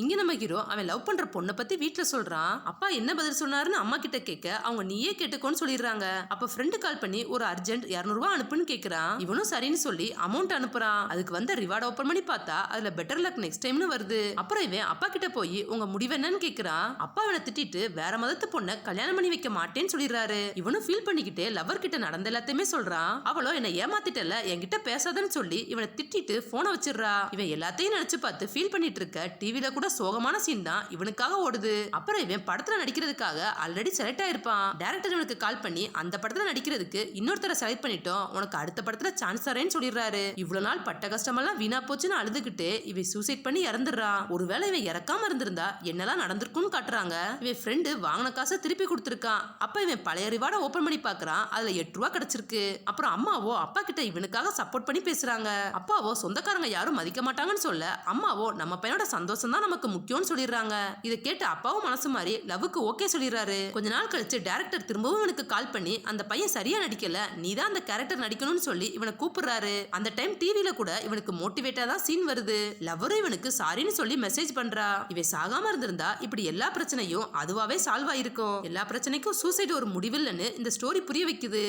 இங்கே நம்ம ஹீரோ அவன் லவ் பண்ணுற பொண்ணை பற்றி வீட்டில் சொல்கிறான் அப்பா என்ன பதில் சொன்னாருன்னு அம்மா கிட்ட கேட்க அவங்க நீயே கேட்டுக்கோன்னு சொல்லிடுறாங்க. அப்போ ஃப்ரெண்டு கால் பண்ணி ஒரு அர்ஜென்ட் இரநூறுவா அனுப்புன்னு கேட்குறான் இவனும் சரின்னு சொல்லி அமௌண்ட் அனுப்புறான். அதுக்கு வந்த ரிவார்டு ஓப்பன் பண்ணி பார்த்தா அதில் பெட்டர் லக் நெக்ஸ்ட் டைம்னு வருது. அப்புறம் இவன் அப்பா கிட்ட போய் உங்க முடிவு என்னன்னு கேட்குறான் அப்பா இவனை திட்டிட்டு வேற மதத்து பொண்ணை கல்யாணம் பண்ணி வைக்க மாட்டேன்னு சொல்லிடுறாரு. இவனும் ஃபீல் பண்ணிக்கிட்டே லவர் கிட்ட நடந்த எல்லாத்தையுமே சொல்றான். அவளோ என்னை ஏமாத்திட்டல என்கிட்ட பேசாதன்னு சொல்லி இவனை திட்டிட்டு போனை வச்சிடுறா. இவன் எல்லாத்தையும் நினைச்சு பார்த்து ஃபீல் பண்ணிட்டு இருக்க டிவில கூட சோகமான சீன் தான் இவனுக்காக ஓடுது. அப்புறம் இவன் படத்துல நடிக்கிறதுக்காக ஆல்ரெடி செலக்ட் ஆயிருப்பான். டேரக்டர் இவனுக்கு கால் பண்ணி அந்த படத்துல நடிக்கிறதுக்கு இன்னொருத்தரை செலக்ட் பண்ணிட்டோம். உனக்கு அடுத்த படத்துல சான்ஸ் தரேன்னு சொல்லிடுறாரு. இவ்வளவு நாள் பட்ட கஷ்டமெல்லாம் வீணா போச்சுன்னு அழுதுகிட்டு இவன் சூசைட் பண்ணி இறந்துடுறான். ஒருவேளை இவன் இறக்காம இருந்திருந்தா என்னெல்லாம் நடந்திருக்கும்னு காட்டுறாங்க. இவன் ஃப்ரெண்டு வாங்கின காசை திருப்பி கொடுத்துருக்கான். அப்ப இவன் பழைய ரிவார்டை ஓபன் பண்ணி பாக்குறான். அதுல எட்டு ரூபா கிடைச்சிருக்கு. அப்புறம் அம்மாவோ அப்பா கிட்ட இவனுக்காக சப்போர்ட் பண்ணி பேசுறாங்க. அப்பாவோ சொந்தக்காரங்க யாரும் மதிக்க மாட்டாங்கன்னு சொல்ல அம்மாவோ நம்ம பையனோட சந்தோஷம் தான் நமக்கு முக்கியம்னு சொல்லிடுறாங்க. இதை கேட்டு அப்பாவும் மனசு மாதிரி லவ்வுக்கு ஓகே சொல்லிடுறாரு. கொஞ்ச நாள் கழிச்சு டேரக்டர் திரும்பவும் இவனுக்கு கால் பண்ணி அந்த பையன் சரியா நடிக்கல. நீ தான் அந்த கேரக்டர் நடிக்கணும்னு சொல்லி இவனை கூப்பிடுறாரு. அந்த டைம் டிவில கூட இவனுக்கு மோட்டிவேட்டா தான் சீன் வருது. லவ்வரும் இவனுக்கு சாரின்னு சொல்லி மெசேஜ் பண்றா. இவன் சாகாம இருந்திருந்தா இப்படி எல்லா பிரச்சனையும் அதுவாவே சால்வ் ஆயிருக்கும். எல்லா பிரச்சனைக்கும் சூசைட் ஒரு முடிவில்லைன்னு இந்த ஸ்டோரி புரிய வைக்குது.